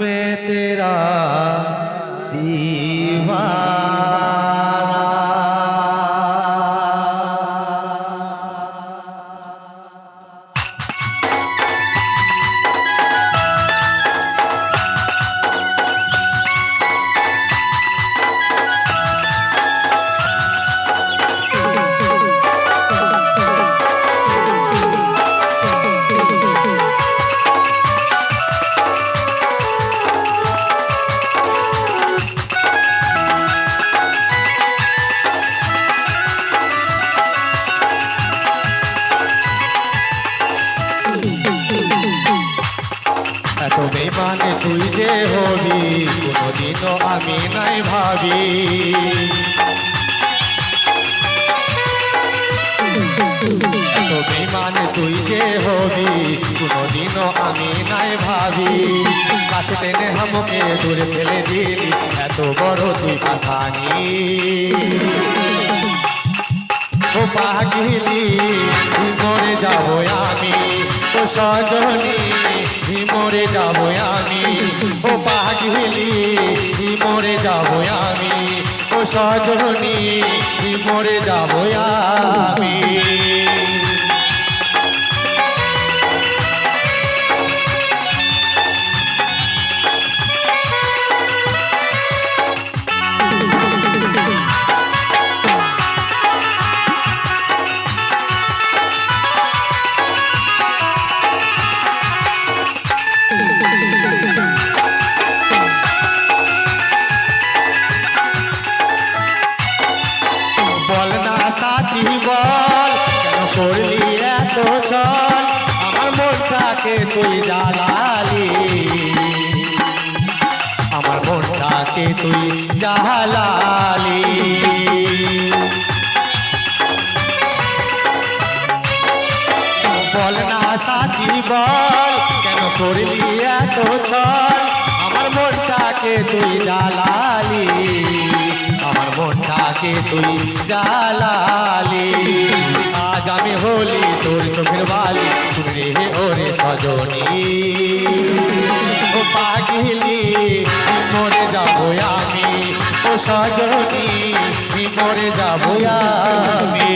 मैं तेरा दीवाना বেমানে তুই যে হবি কোনোদিনও আমি নাই ভাবি। বেমানে তুই যে হবি কোনোদিনও আমি নাই ভাবি। কাছে টেনে হামকে দূরে ফেলে দিলি, এত বড় তুই পাশানি ও পাগিলি, মরে যাব আমি। সজনী হিমরে যাব আমি। ও পাগলি হিমরে যাব আমি। ও সজনী হিমরে যাব আমি। সাথী বল কেন করলি এত ছল? আমার মনটাকে তুই জ্বালালি। আমার মনটাকে তুই জ্বালালি। বল না সাথী, বল, কেন করলি এত আমার মনটাকে তুই মনটাকে তুই জ্বালালি। আজ আমি হলি তোর চোখের বালি শুনে ওরে সজনী। ও পাগিলি, মরে যাব আমি, ও সজনী, মরে যাব আমি।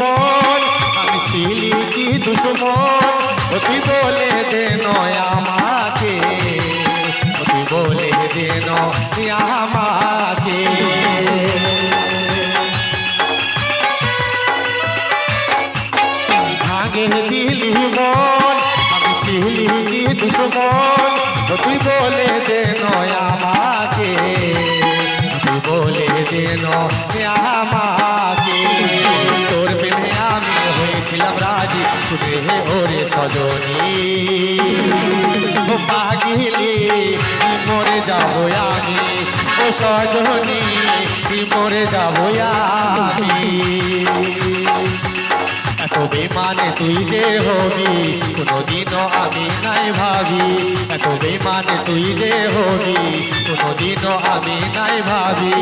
মন আমি ছিলি কি দুশ্মন? তুই বলে দে নয় আমাকে তুই বলে দে নয় আমাকে। ভাঙে দিলি মন আমি ছিলি কি দুশ্মন? তুই বলে দে নয় আমাকে তুই বলে দে নয় আমাকে। হয়েছিলাম রাজি ছুটে হে ওরে সজনী ও পাগিলি মরে যাব আমি? ও সজনী মরে যাব আমি? এত বেমানে তুই যে হবি, কোনোদিনও আমি নাই ভাবি। এত বেমানে তুই যে হবি, কোনোদিনও আমি নাই ভাবি।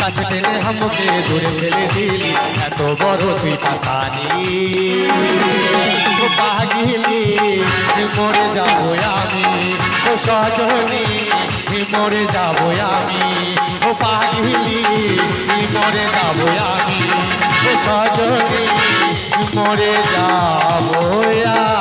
কাছে টেনে হামকে দূরে ফেলে দিলি, এত বড় তুই পাশানি। পাগিলি মরে যাব আমি। ও সজনী মরে যাব আমি। ও পাগিলি মরে যাব আমি। ও সজনী মরে যা